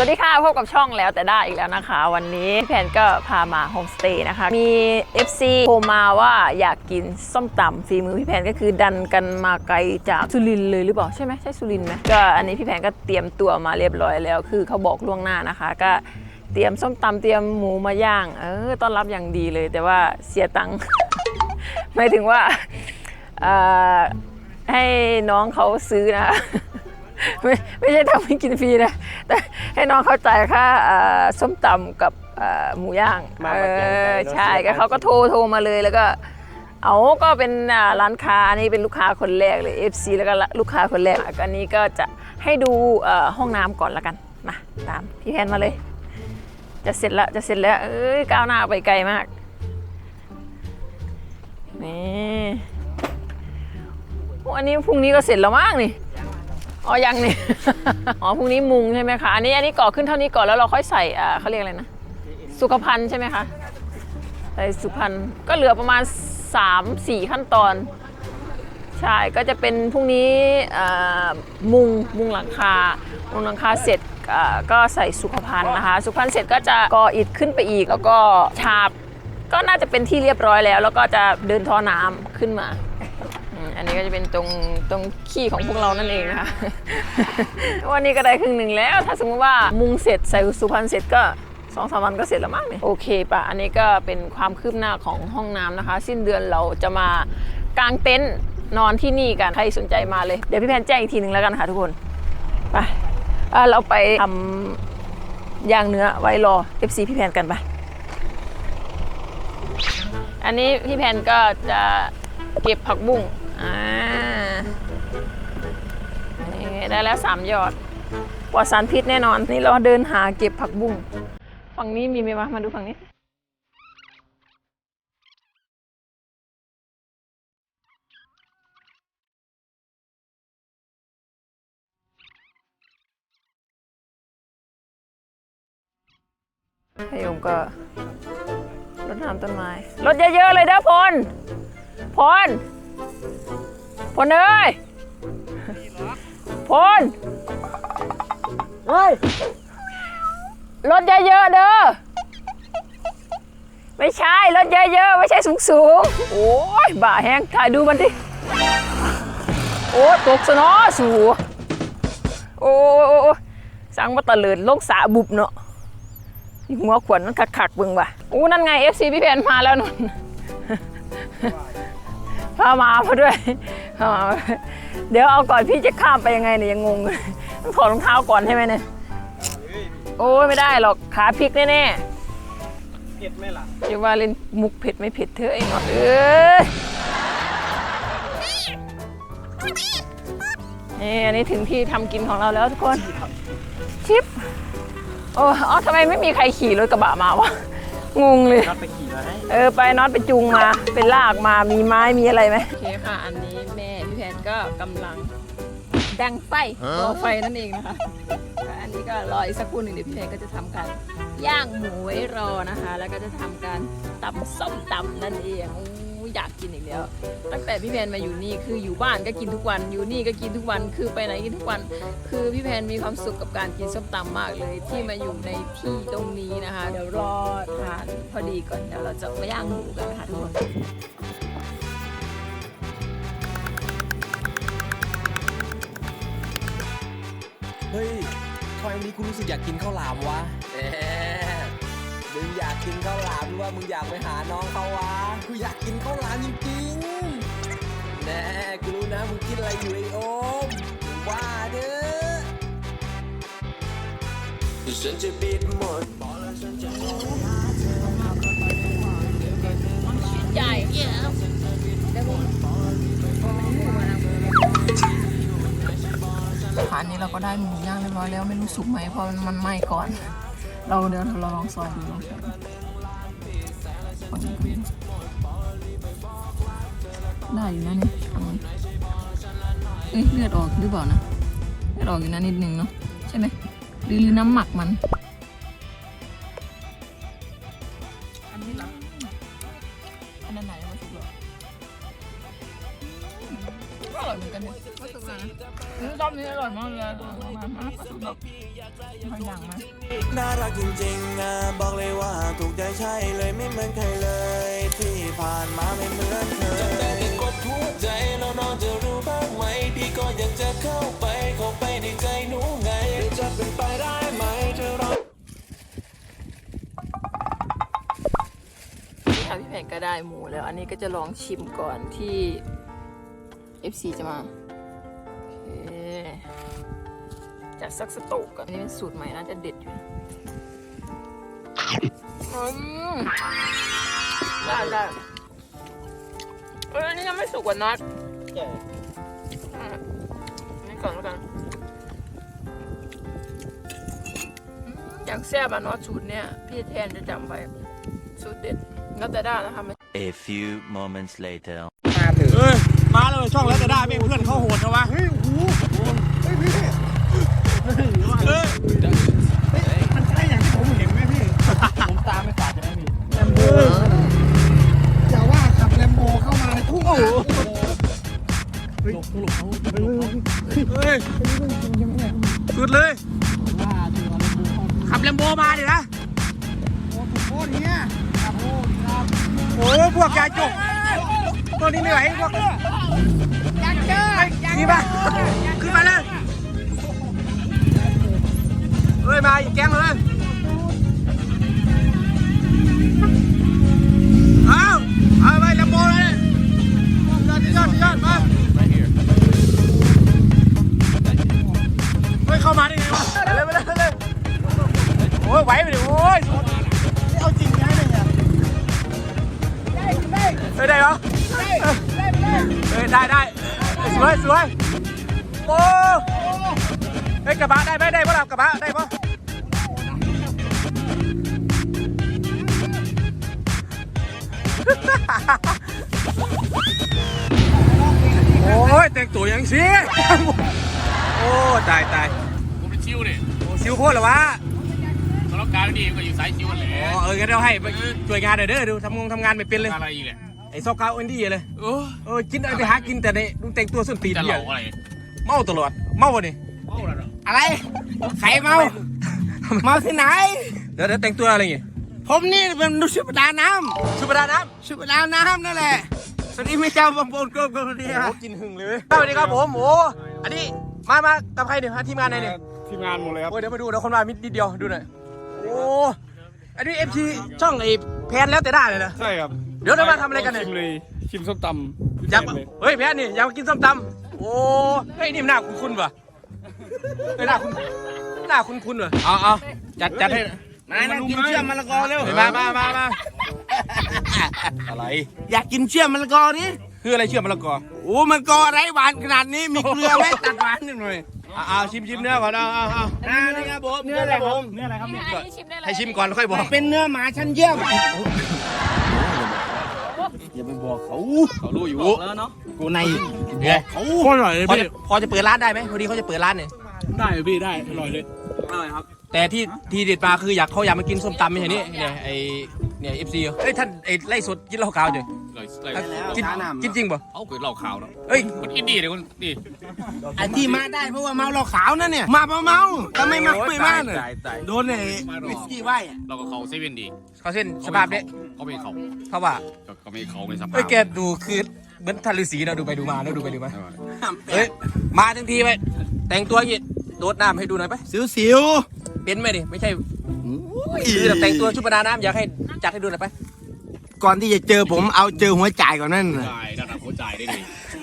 สวัสดีค่ะ พบกับช่องแล้วแต่ได้อีกแล้วนะคะ วันนี้พี่แพนก็พามาโฮมสเตย์นะคะ มี FC โทรมาว่าอยากกินส้มตำฝีมือพี่แพนก็คือดันกันมาไกลจากสุรินทร์เลยหรือเปล่าใช่ไหมใช่สุรินทร์ไหมก็อันนี้พี่แพนก็เตรียมตัวมาเรียบร้อยแล้ว คือเขาบอกล่วงหน้านะคะ ก็เตรียมส้มตำเตรียมหมูมาย่าง เออต้อนรับอย่างดีเลย แต่ว่าเสียตังค์หมายถึงว่าให้น้องเขาซื้อนะ ไม่ไม่ใช่ทำให้กินฟรีนะแต่ให้น้องเข้าใจายค่าเอ่อส้มตำกับเอ่อหมูย่างมาเอประจำใจอเนอะใช่เสียก็ตังค์เขาก็โทรโทรมาเลยแล้วก็ เอาก็เป็นอ่าร้านค้านี่เป็นลูกค้าคนแรกเลย FC แล้วก็ลูกค้าคนแรกอันนี้ก็จะให้ดูเอ่อห้องน้ำก่อนละกันมาตามพี่แพนมาเลย จะเสร็จแล้วจะเสร็จแล้วเอ้ยก้าวหน้าไปไกลมากนี่โอ้อันนี้พรุ่งนี้ก็เสร็จแล้วมั้งนี่ อ๋อยังนี่ อ๋อพรุ่งนี้มุงใช่ไหมคะอันนี้อันนี้ก่อขึ้นเท่านี้ก่อนแล้วเราค่อยใส่อ่าเขาเรียกอะไรนะ สุขภัณฑ์ใช่ไหมคะใส่สุขภัณฑ์ก็เหลือประมาณ 3-4 ขั้นตอน ใช่ก็จะเป็นพรุ่งนี้อ่ามุงมุงหลังคามุงหลังคาเสร็จอ่าก็ใส่สุขภัณฑ์นะคะ สุขภัณฑ์เสร็จก็จะก่ออิฐขึ้นไปอีก แล้วก็ฉาบก็น่าจะเป็นที่เรียบร้อยแล้ว แล้วก็จะเดินท่อน้ำขึ้นมา อันนี้ก็จะเป็นตรงตรงขี้ของพวกเรานั่นเองนะคะ วันนี้ก็ได้ครึ่งหนึ่งแล้ว ถ้าสมมติว่ามุงเสร็จใส่สุพรรณเสร็จก็สองสามวันก็เสร็จแล้วมั้งเนี่ยโอเคปะอันนี้ก็เป็นความคืบหน้าของห้องน้ำนะคะ สิ้นเดือนเราจะมากางเต็นท์นอนที่นี่กันใครสนใจมาเลย เดี๋ยวพี่แพนแจ้งอีกทีหนึ่งแล้วกันค่ะทุกคนไปเราไปทำย่างเนื้อไว้รอ FC พี่แพนกันไปอันนี้พี่แพนก็จะเก็บผักบุ้ง อ่านี่ได้แล้วสามยอดปลอดสารพิษแน่นอน นี่เราเดินหาเก็บผักบุ้งฝั่งนี้มีไหมวะ มาดูฝั่งนี้ พยมก็รดน้ำต้นไม้ รดเยอะ ๆ เลยเด้อพล พล พลเอ้ยพลเฮ้ยรถเยอะๆเด้อไม่ใช่รถเยอะๆไม่ใช่สูงๆโอ้ยบ่าแห้งถ่ายดูมันดิโอ้ตกซะเนาะสูโอ้โอ้โอ้สั่งมาตะเลิดลงสาบุบเนาะนี่หัวขวัญมันคักๆเบิ่งว่ะอู้นั่นไง FC พี่แพนมาแล้วนุ่นพามามาด้วยพามามาด้วย เดี๋ยวเอาก่อนพี่จะข้ามไปยังไงเนี่ยยังงงเลยต้องถอดรองเท้าก่อนใช่ไหมเนี่ยโอ้ยไม่ได้หรอกขาพลิกแน่เผ็ดไหมล่ะๆอย่าว่าเล่นมุกเผ็ดไม่เผ็ดเธอะไอ้หนอดเอ้ยนี่อันนี้ถึงที่ทำกินของเราแล้วทุกคนชิปโอ้อ๋อทำไมไม่มีใครขี่รถกระบะมาวะงงเลยนัดไปขี่มาให้เออไปน็อตไปจูงมาเป็นลากมามีไม้มีอะไรไหมโอเคค่ะอันนี้แม่พี่แพน ก็กำลังดังไฟรอไฟนั่นเองนะคะ อันนี้ก็รออีกสักครู่หนึ่งเดี๋ยวพี่แพนก็จะทำการย่างหมูไว้รอนะคะ แล้วก็จะทำการตำส้มตำนั่นเองอู้อยากกินอีกแล้ว ตั้งแต่พี่แพนมาอยู่นี่คืออยู่บ้านก็กินทุกวัน อยู่นี่ก็กินทุกวัน คือไปไหนกินทุกวัน คือพี่แพนมีความสุขกับการกินส้มตำมากเลย ที่มาอยู่ในที่ตรงนี้นะคะ เดี๋ยวรอทานพอดีก่อน เดี๋ยวเราจะมาย่างหมูกันนะคะทุกคน เฮ้ยทำไมวันนี้กูรู้สึกอยากกินข้าวหลามวะเอ๊ะมึงอยากกินข้าวหลามหรือว่ามึงอยากไปหาน้องเขาวะ กูอยากกินข้าวหลามจริงๆแน่กูรู้นะมึงคิดอะไรอยู่ไอโอมมึงว่าเด้อฉันจะปิดหมดบอกแล้วฉันจะ ก็ได้หมูย่างเรียบร้อยแล้วไม่รู้สุกไหมเพราะมันไหม้ก่อน เราเดี๋ยวเราลองซอยดูลองซอยดูได้อยู่นะนี่เอ้ยเลือดออกหรือเปล่านะเลือดออกอยู่นะนิดนึงเนาะใช่ไหมหรือหรือน้ำหมักมันอันนี้หรออันนั้นไหนมาสุกหรอ ร่อยเหมือนกันเนี่ยนี่รอบนี้อร่อยมากเลยมามามาแบบมันอย่างมาน่ารักจริงๆนะบอกเลยว่าถูกใจใช่เลยไม่เหมือนใครเลย ที่ผ่านมาไม่เหมือนเธอจำได้แต่กดหัวใจแล้วน้องจะรู้บ้างไหมพี่ก็อยากจะเข้าไปเข้าไปในใจหนูไงหรือจะเป็นไปได้ไหมเธอรอนี่ค่ะพี่แพงก็ได้หมูแล้ว อันนี้ก็จะลองชิมก่อนที่ FC จะมาโอเคจัดสักสโต๊กก่อนอันนี้เป็นสูตรใหม่น่าจะเด็ดอยู่นะอืมได้ได้เอ้ยอันนี้ยังไม่สุกกว่านัดอืมอันนี่ก่อนแล้วกันอืมอย่างแซ่บอะเนาะสูตรเนี้ยพี่แทนจะจำไว้สูตรเด็ดแล้วแต่ได้นะคะมัน A few moments later. เอ้ย มาเลยช่องแล้วจะได้ไม่เพื่อนเขาโหดนะวะเฮ้ยโอ้โหเฮ้ยพี่เฮ้ยมันใช่อย่างที่ผมเห็นไหมพี่ผมตามไม่ขาดจะได้พี่แลมโบอย่าว่าขับแลมโบเข้ามาในทุ่งโอ้โหเฮ้ยเขาเฮ้ยสุดเลยขับแลมโบมาดินะโอ้โหเนี่ยโอ้โหพวกยายจก ตัวนี้เหนื่อยพวกอยากเจอขี่มาขึ้นมาเลยเฮ้ยมาอีกแก๊งเลยเอาเอาไปลำโบเลยยอดยอดยอดมา ได้ได้สวยสวยโอ้เฮ้ยกระบะได้ไหมได้ปะล่ะกระบะได้ปะโอ้ยแต่งตัวยังสิโอ้ตายตายผมเป็นชิวเนี่ยโอ้ซิวโคตรเหรอวะสำหรับการดีก็อยู่สายชิวแหละอ๋อเอองั้นเราให้ไปช่วยงานหน่อยเด้อดูทำงงทำงานไม่เป็นเลยอะไรอีกแหละ ไอ้ซอกเกาอินดี้เลยโอ้เออกินอะไรไปหากินแต่ในดูแต่งตัวส้นตีนจะเหเหี้ยล่าอะไรเมาตลอดเมาวะนี่เมาแล้วเหรออะไร ใครเมา เมาที่ไหน เดี๋ยวเดี๋ยวแต่งตัวอะไรอย่างงี้ผมนี่เป็นดูชุดประดาน้ชุดประดาน้ำำชุดประดาน้ำนั่นแหละ สวัสดีไม่เจ้าบางบนก็ก็ดีโอ้กินหึงเลยสวัสดีครับผมโอ้อันนี้มามากับใครเนี่ยฮะทีมงานไหนเนี่ย ทีมงานหมดเลยครับ โอ้เดี๋ยวมาดูเดี๋ยวคนมามิดนิดเดียวดูหน่อยโอ้อันนี้เอฟซีช่องไอ้แพนแล้วแต่ได้เลยนะใช่ครับ เดี๋ยวเรามาทำอะไรกันเนี่ยชิมเลยชิมส้มตำอยากเฮ้ยแพนนี่อยากมากินส้มตำโอ้เฮ้ยนี่มันหน้าคุ้นคุ้นๆว่ะเฮ้ยหน้าคุ้นหน้าคุ้นคุ้นๆว่ะเอาเอาจัดจัดให้นายนั่งกินเชื่อมมะละกอเร็วเฮ้ยมามามามาอะไร อยากกินเชื่อมมะละกอนี่คืออะไรเชื่อมมะละกอโอ้มันกอไรหวานขนาดนี้มีเกลือไหมตัดหวานนิดหน่อยเอาเอาชิมชิมเนื้อก่อนเอาเอาเอาอ่านี่ครับผมเนื้ออะไรผมเนื้ออะไรครับอันนี้ชิมได้เลยให้ชิมก่อนแล้วค่อยบอกเป็นเนื้อหมาชั้นเยี่ยม อย่าไปบอกเขาเขารู้อยู่แล้วเนาะกูในไงเขาโคตรอร่อยเลยพอพี่จะพอจะเปิดร้านได้ไหมพอดีเขาจะเปิดร้านเนี่ยได้พี่ได้อร่อยเลยอร่อยครับ แต่ที่ที่เด็ดมาคืออยากเขาอยากมากินส้มตำไม่ใช่นี่เนี่ยไอเนี่ยเอฟซีเอ้ยท่านไอไล่สดกินเหล้าขาวจ้ะเลยเลย กินกินจริงป่ะเอาเกิดเหล่าขาวเนาะเอ้ยมันอินดี้เลยคนนี่ไอ้ที่มาได้เพราะว่าเมาเราขาวนั่นเนี่ย มาเพราะเมาถ้าไม่มาไม่มาเนี่ยตายตายโดนไอ้วิสกี้ไว้อะเราก็เขาเซเว่นดีเขาเส้นสภาพเนี่ยเขาไม่เขาเขาว่าเขาไม่เขาในสภาพเอ้ยแกดูคือเหมือนทันฤาษีนะดูไปดูมานะดูไปดูมาเอ้ยมาทั้งทีไปแต่งตัวอย่างงี้โดดน้ำให้ดูหน่อยไปสิวสิวเป็นไหมดิไม่ใช่คือแบบแต่งตัวชุดประดาน้ำอยากให้จัดให้ดูหน่อยไป ก่อนที่จะเจอผมเอาเจอหัวจ่ายก่อนนั่นน่ะจ่ายระดับหัวจ่ายได้ดี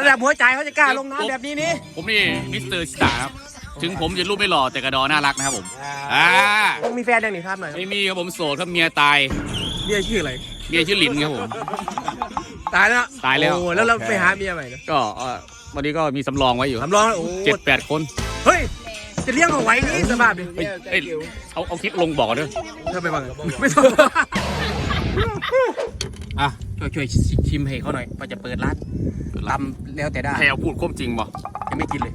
ระดับหัวใจเขาจะกล้าลงน้ำแบบนี้นี่ผมนี่มิสเตอร์สตาร์ครับ ถึงผมจะรูปไม่หล่อแต่กระดอน่ารักนะครับผม อ่าต้องมีแฟนยังนี่ครับหน่อยไม่มีครับผมโสดครับเมียตาย เมียชื่ออะไรเมียชื่อหลินครับผม ตายแล้วตายแล้ว โอ้แล้วเราไปหาเมียใหม่นะก็เอ่อวันนี้ก็มีสำรองไว้อยู่ครับทำร้องแล้วโอ้เจ็ดแปดคนเฮ้ยจะเลี้ยงเอาไว้นี่สภาพดิเอ้ยเอ้ยเอาเอาคลิปลงบอกกันด้วย เธอไปบ้างไม่ต้อง อะช่วยช่วยชิมให้เขาหน่อยว่าจะเปิดร้านตำแล้วแต่ได้ใครเอาพูดความจริงบ่ยังไม่กินเลย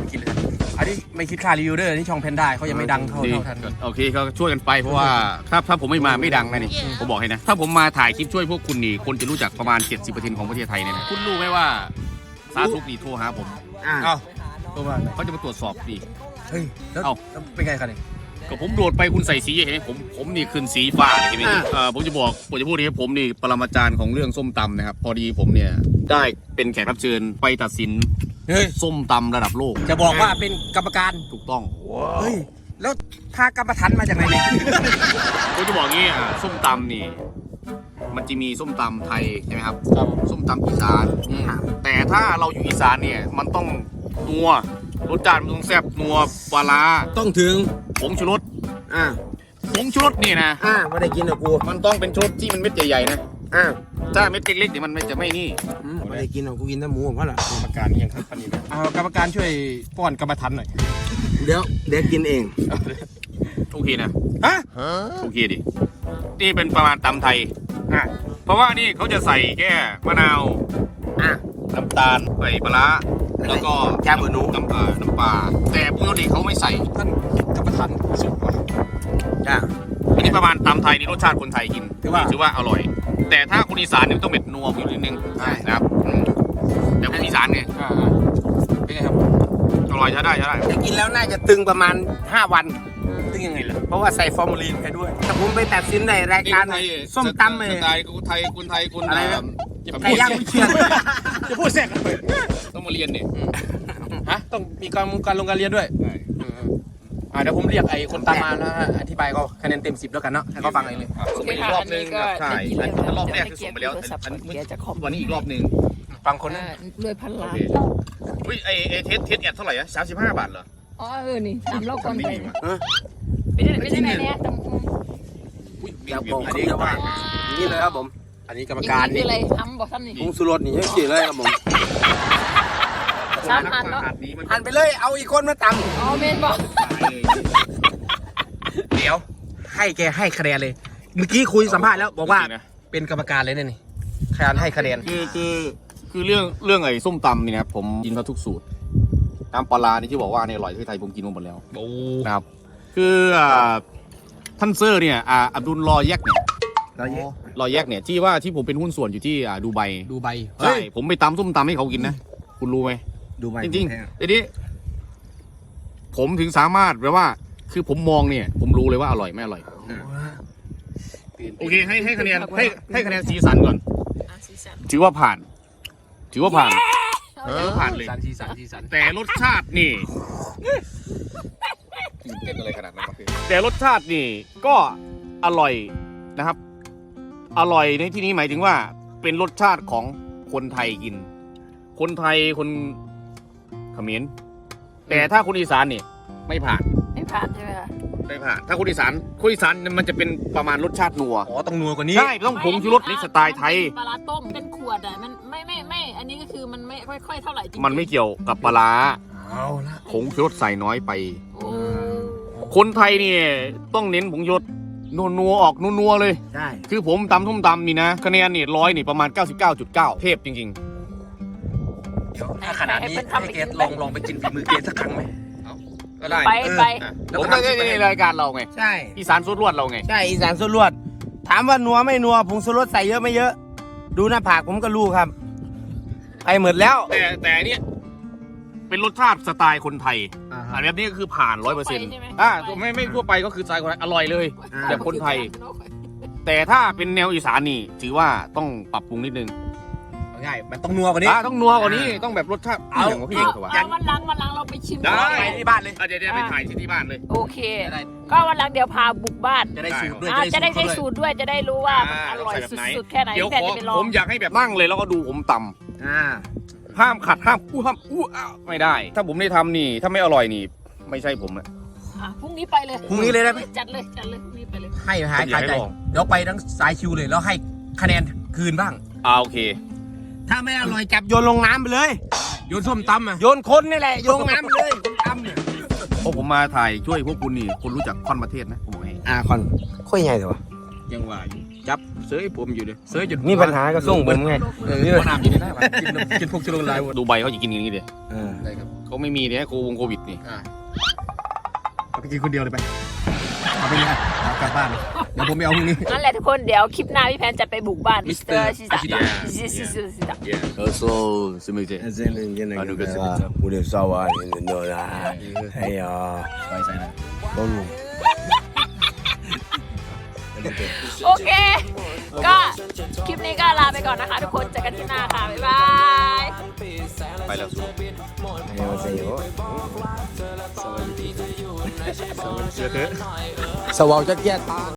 ไม่กินเลยอันนี้ไม่คิดค่ารีวิวเด้อนี่ช่องแพนด้าเขายังไม่ดังเท่าดีเท่าทันโอเคก็ช่วยกันไปเพราะว่าถ้าถ้าผมไม่มาไม่ดังนะนี่ผมบอกให้นะ ถ้าผมมาถ่ายคลิปช่วยพวกคุณนี่คนจะรู้จักประมาณ 70%ของประเทศไทยเนี่ยนะคุณรู้ไหมว่าสาธุนี่โทรหาผมอ่าเอ้าตัวว่าเขาจะมาตรวจสอบดีเฮ้ยแล้วเอ้าแล้วเป็นไงกันเนี่ย ก็ผมโดดไปคุณใส่สีเห็นไหมผมผมนี่ขึ้นสีฟ้าเห็นไหมอ่าเอ่อผมจะบอกผมจะพูดนี้ผมนี่ปรมาจารย์ของเรื่องส้มตำนะครับ พอดีผมเนี่ยได้เป็นแขกรับเชิญไปตัดสินเฮ้ยส้มตำระดับโลกจะบอกว่าเป็นกรรมการถูกต้องเฮ้ยแล้วพากรรมทันมาจากไหนเนี่ยผมจะบอกงี้อะส้มตำนี่มันจะมีส้มตำไทยใช่ไหมครับครับส้มตำอีสานแต่ถ้าเราอยู่อีสานเนี่ยมันต้องนัว รสชาติมันต้องแซ่บนัวปลาร้าต้องถึงผงชูรสอ่าผงชูรสนี่นะอ่าไม่ได้กินกับกูมันต้องเป็นชูรสที่มันเม็ดใหญ่ๆนะอ่าถ้าเม็ดเล็กๆเนี่ยมันจะไม่นี่อืมไม่ได้กินหรอกกูกินแต่หมูผมว่าล่ะกรรมการยังครับปันนี้เอากรรมการช่วยป้อนกรรมทันหน่อยเดี๋ยวเดี๋ยวกินเองโอเคนะฮะโอเคดินี่เป็นประมาณตำไทยอะเพราะว่านี่เขาจะใส่แค่มะนาวอะน้ำตาลใส่ปลาร้า แล้วก็แกงเบอร์นูน้ำปลาน้ำปลาแต่ปกติเขาไม่ใส่ท่านกรรมทันสุดว่ะอะอันนี้ประมาณตำไทยนี่รสชาติคนไทยกินถือว่าถือว่าอร่อย แต่ถ้าคนอีสานเนี่ยต้องเม็ดนัวอยู่นิดนึงใช่นะครับอืมแต่คนอีสานเนี่ยอ่าเป็นไงครับอร่อยใช้ได้ใช้ได้จะกินแล้วน่าจะตึงประมาณ 5 วันตึงยังไงล่ะเพราะว่าใส่ฟอร์มาลีนไปด้วยถ้าผมไปตัดสินในรายการส้มตำเลยสไตล์คนไทยคนไทยคนอะไรนะจะไก่ย่างวิเชียนจะพูดแทรกกันไปต้อง มาเรียนเนี่ยฮะต้องมีการการลงการเรียนด้วยอ่าเดี๋ยวผมเรียกไอ้คนตามมานะฮะอธิบายก็คะแนนเต็มสิบแล้วกันเนาะให้เขาฟังเองเลยส่งไปอีกรอบนึงครับใช่อันอันรอบแรกคือส่งไปแล้วอันอันเกียร์จะคอมวันนี้อีกรอบนึงฟังคนนะด้วยพันโอล้านเคอุ้ยไอไอเทสเทสแอดเท่าไหร่อะสามสิบห้าบาทเหรออ๋อเออนี่ตามเราก่อนไม่ไปดีว่ะไม่ได้ไม่ได้ไหนเนี่ยตำอุ้ยเดี๋ยวเบีผยมดอันเบีนี้ยดก็ว่านี่เลยครับผม อันนี้กรรมการนี่นี่อะไรทำบอกซ้ำนี่ผงสุรสนี่ยังสีเลยครับผม สามพันเนาะ นี้มันหันไปเลย เอาอีกคนมาตอ๋อเมนบอกำเดี๋ยว ให้แกให้คะแนนเลย เมื่อกี้คุยสัมภาษณ์แล้วบอกว่าเป็นกรรมการเลยเนี่ยนี่คะแนนให้คะแนน คือคือคือเรื่องเรื่องไอ้ส้มตำนี่นะครับผมกินมาทุกสูตรน้ำปลาร้านี่ที่บอกว่าเนี่ยอร่อยที่ไทยผมกินมาหมดแล้วโอ้ นะครับ คืออ่าท่านเซอร์เนี่ยอ่าอับดุลรอแยกเนี่ยเราเยอะรอแยกเนี่ยที่ว่าที่ผมเป็นหุ้นส่วนอยู่ที่อ่าดูไบดูใบ ใช่ผมไปตำส้มตำให้เขากินนะ คุณรู้ไหม ดูใบจริงๆทีนี้ผมถึงสามารถแปลว่า คือผมมองเนี่ย ผมรู้เลยว่าอร่อยไม่อร่อย โอเค ให้ให้คะแนนให้ให้คะแนนสีสันก่อน ถือว่าผ่าน ถือว่าผ่านถือว่าผ่านเลยสันสีสันสีสันแต่รสชาตินี่ตื่นเต้นอะไรขนาดนั้นวะพี่แต่รสชาตินี่ก็อร่อยนะครับ อร่อยในที่นี้หมายถึงว่า เป็นรสชาติของคนไทยกิน คนไทยคน เขมรแต่ถ้าคนอีสานนี่ไม่ผ่านไม่ผ่านใช่ไหมคะไม่ผ่าน ถ้าคนอีสานคนอีสานมันจะเป็นประมาณรสชาตินัวอ๋อต้องนัวกว่านี้ใช่ต้องผงชูรสนี่สไตล์ไทยปลาร้าต้มเป็นขวดอะมันไม่ไม่ไม่อันนี้ก็คือมันไม่ค่อยๆเท่าไหร่จริงๆมันไม่เกี่ยวกับปลาร้าเอาละผงชูรสใส่น้อยไปโอ้คนไทยเนี่ยต้องเน้นผงชูรสนัวๆออกนัวๆเลยใช่คือผมตำทุ่มตำนี่นะคะแนนนี่ร้อยนี่ประมาณ 99.9 เทพจริง เดี๋ยวถ้าขนาดนี้ให้เกดลองลองไปกินฝีมือเกดสักครั้งไหมๆก็ได้ไปไปอะแล้วผมก็ก็ทำได้ในรายการเราไงใช่อีสานสุดรวดเราไงใช่อีสานสุดลวด ถามว่านัวไม่นัวผงสุรสใส่เยอะไม่เยอะ ดูหน้าผากผมก็รู้ครับไปหมดแล้วแต่แต่อันเนี่ยเป็นรสชาติสไตล์คนไทยอันแบบนี้ก็คือผ่านร้อยเปอร์เซ็นต์อ่าไม่ไม่ทั่วไปก็คือสไตล์คนไทยอร่อยเลยอ่าแบบคนไทย แต่ถ้าเป็นแนวอีสานนี่ถือว่าต้องปรับปรุงนิดนึง ง่ายมันต้องนัวกว่านี้ อ่าต้องนัวกว่านี้ต้องแบบรสชาติเอา อย่างว่าพี่เองตัวเอาวันหลังวันหลังเราไปชิมได้ ไปที่บ้านเลย อะเดี๋ยวเดี๋ยวไปถ่ายที่ที่บ้านเลย โอเค จะได้ก็วันหลังเดี๋ยวพาบุกบ้านจะได้สูตรด้วยอ่าจะได้ได้สูสูตรตรด้วยจะได้รู้ว่ามันอ่าอร่อยต้องใส่แบบไหนสุดๆแค่ไหนเดี๋ยวแต่ขอจะไปลอผง มอยากให้แบบนั่งเลยแล้วก็ดูผมตอ่าำห้ามขัดห้ามอู้ห้ามอู้อ้าวไม่ได้ ถ้าผมได้ทำนี่ถ้าไม่อร่อยนี่ ไม่ใช่ผมอะ อะพรุ่งนี้ไปเลยพรุ่งนี้เลยได้ไหมจัดเลยจัดเลยพรุ่งนี้ไปเลย ให้หายผมอยากคาให้ใจลอง เดี๋ยวไปทั้งสายคิวเลยแล้วให้คะแนนคืนบ้าง อ่าโอเค ถ้าไม่อร่อยจับโยนลงน้ำไปเลย โยนส้มตำอะโยนคนนี่แหละโยนลงน้ำไปเลยส้มตำเนี่ยเพราะผมมาถ่ายช่วยพวกคุณนี่คุณรู้จักคอนประเทศนะผมบอกให้อ่าคอนค่อยใหญ่เถอะยังว่าอยู่จับเสื้อผมอยู่เลยเสื้อจนมีปัญหาก็ส่งผมไงเออน้ำกินได้ปะกินกินพวกชุลลายดูใบเขาจะกินอย่างนี้เดียเออเขาไม่มีเนี่ยโควงโควิดนี่เอาไปกินคนเดียวเลยไป เอาไปเลยเอากลับบ้านเดี๋ยวผมไปเอาพรุ่งนี้ นั่นแหละทุกคนเดี๋ยวคลิปหน้าพี่แพนจะไปบุกบ้านมิสเตอร์ชิตา Ashita ชิชิชิชิตะ Also simultaneously. Özellikle yine Hadi götür. gidiyor. Buraya sabah yine dolar. Hey ya. ไปใส่นะ Oğlum. โอเค ก็คลิปนี้ก็ลาไปก่อนนะคะ ทุกคนเจอกันที่หน้าค่ะ บ๊ายบายไป Hey ya. Hey ya. สวัสดี เจอเถอะ สวาวจะแก้ทาง